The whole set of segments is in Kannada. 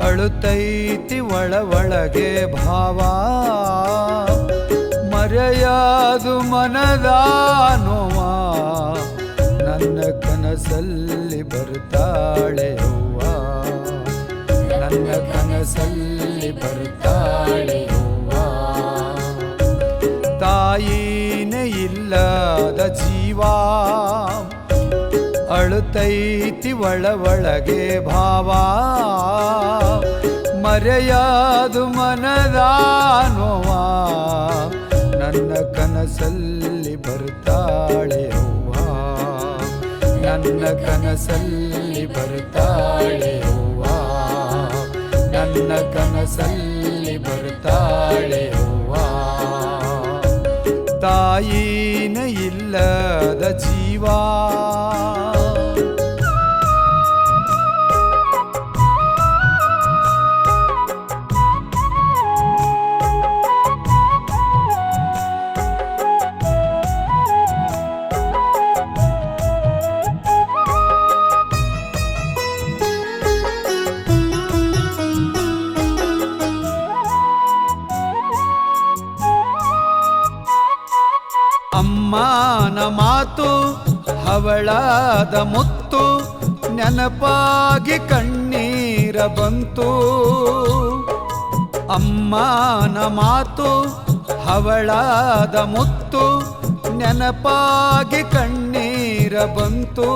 ಅಳುತ್ತೈತಿ ಒಳ ಒಳಗೆ ಭಾವ. ಮರೆಯಾದು ಮನದಾನುವ ನನ್ನ ಕನಸಲ್ಲಿ ಬರ್ತಾಳೆ ನನ್ನ ಕನಸಲ್ಲಿ ಬರ್ತಾಳೆ ತಾಯಿನೇ ಇಲ್ಲದ ಜೀವ ಅಳುತ್ತೈತಿ ಒಳ ಒಳಗೆ ಭಾವ. ಮರೆಯಾದು ಮನದಾನುವ ನನ್ನ ಕನಸಲ್ಲಿ ಬರ್ತಾಳೆ ನನ್ನ ಕನಸಲ್ಲಿ ಬರ್ತಾಳೆ ನನ್ನ ಕನಸಲ್ಲಿ ಬರ್ತಾಳೆ ತಾಯಿನ ಇಲ್ಲದ ಜೀವ. ಅಮ್ಮನ ಮಾತು, ಹವಳಾದ ಮುತ್ತು, ನೆನಪಾಗಿ ಕಣ್ಣೀರ ಬಂತು. ಅಮ್ಮನ ಮಾತು, ಹವಳಾದ ಮುತ್ತು, ನೆನಪಾಗಿ ಕಣ್ಣೀರ ಬಂತು.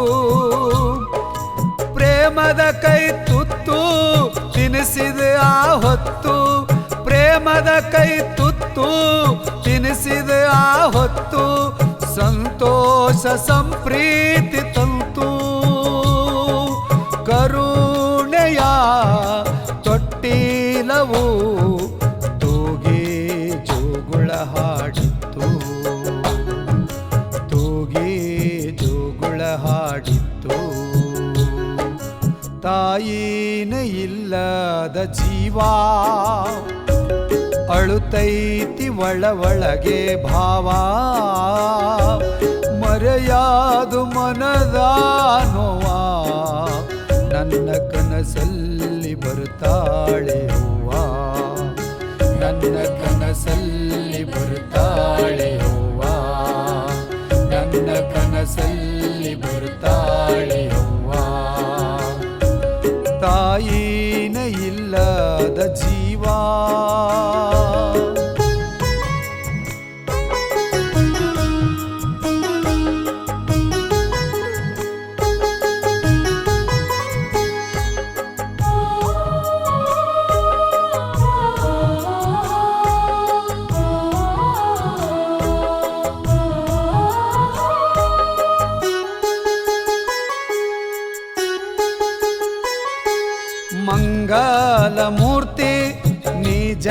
ಪ್ರೇಮದ ಕೈ ತುತ್ತು, ತಿನಿಸಿದ ಆ ಹೊತ್ತು. ಪ್ರೇಮದ ಕೈ ತುತ್ತು ತಿನಿಸಿದ ಆ ಹೊತ್ತು ಸಂತೋಷ ಸಂಪ್ರೀತಿ ತಂತು. ಕರುಣೆಯ ತೊಟ್ಟಿಲವು ತೂಗಿ ಜೋಗುಳ ಹಾಡಿತ್ತು. ತೂಗಿ ಜೋಗುಳ ಹಾಡಿತ್ತು. ತಾಯಿನ ಇಲ್ಲದ ಜೀವ ಅಳುತ್ತೈತಿ ಒಳ ಒಳಗೆ ಭಾವ. ಮರೆಯಾದು ಮನದ ನೋವ. ನನ್ನ ಕನಸಲ್ಲಿ ಬರ್ತಾಳೆ ಹೂವ. ನನ್ನ ಕನಸಲ್ಲಿ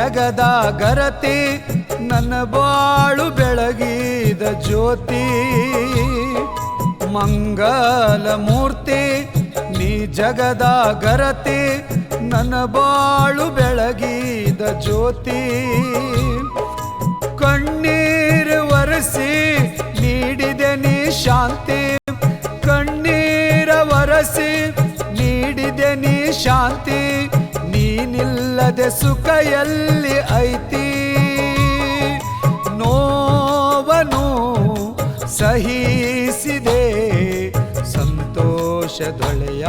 ಜಗದ ಗರತಿ, ನನ್ನ ಬಾಳು ಬೆಳಗಿದ ಜ್ಯೋತಿ. ಮಂಗಲ ಮೂರ್ತಿ, ನೀ ಜಗದ ಗರತಿ, ನನ್ನ ಬಾಳು ಬೆಳಗಿದ ಜ್ಯೋತಿ. ಸುಖ ಎಲ್ಲಿ ಐತಿ. ನೋವನು ಸಹಿಸಿದೆ, ಸಂತೋಷದೊಳೆಯ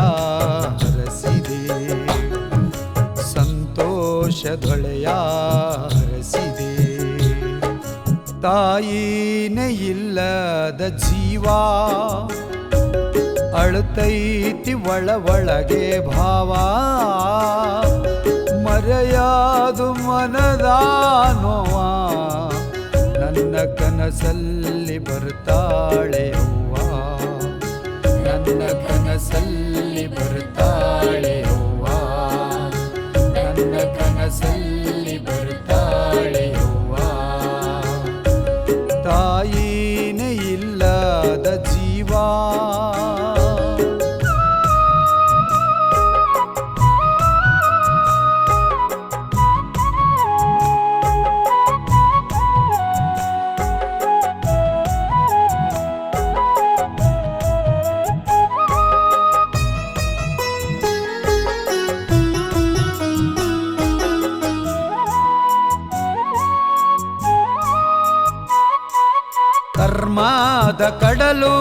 ಹರಸಿದೆ. ಸಂತೋಷದೊಳೆಯ ಹರಸಿದೆ. ತಾಯಿನೇ ಇಲ್ಲದ ಜೀವ, ಅಳತೈತಿ ಒಳ ಒಳಗೆ ಭಾವ. ಮರೆಯಾದು ಮನದಾನುವ ನೋವ. ನನ್ನ ಕನಸಲ್ಲಿ ಬರ್ತಾಳೆ ಅವ್ವ. ನನ್ನ ಕನಸಲ್ಲಿ ಬರ್ತಾಳೆ ಕರ್ಮದ ಕಡಲು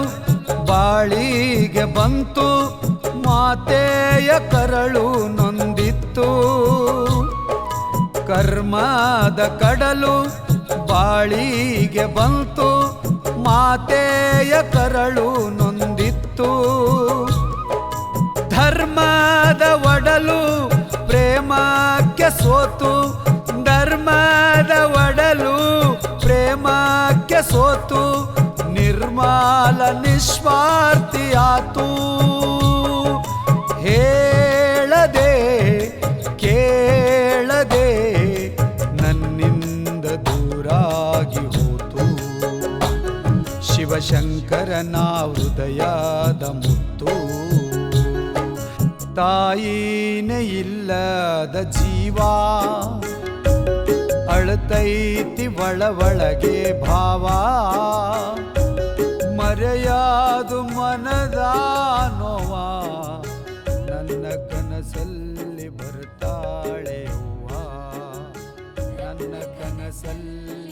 ಬಾಳಿಗೆ ಬಂತು, ಮಾತೆಯ ಕರಳು ನೊಂದಿತ್ತು. ಕರ್ಮದ ಕಡಲು ಬಾಳಿಗೆ ಬಂತು, ಮಾತೆಯ ಕರಳು ನೊಂದಿತ್ತು. ಧರ್ಮದ ಒಡಲು ಪ್ರೇಮಕ್ಕೆ ಸೋತು ನಿರ್ಮಾಲ ನಿಸ್ವಾರ್ಥಿಯಾತು ಹೇಳದೆ, ಕೇಳದೆ ನನ್ನಿಂದ ದೂರಾಗಿ ಹೋತು. ಶಿವಶಂಕರನ ಹೃದಯದ ಮುತ್ತು. ತಾಯಿನೇ ಇಲ್ಲದ ಜೀವ. ಅಳತೈತಿ ಒಳ ಒಳಗೆ ಭಾವ. ಮರೆಯಾದು ಮನದ ನೋವ ನನ್ನ ಕನಸಲ್ಲಿ ಬರ್ತಾಳೆ ಹೂವ ನನ್ನ ಕನಸಲ್ಲಿ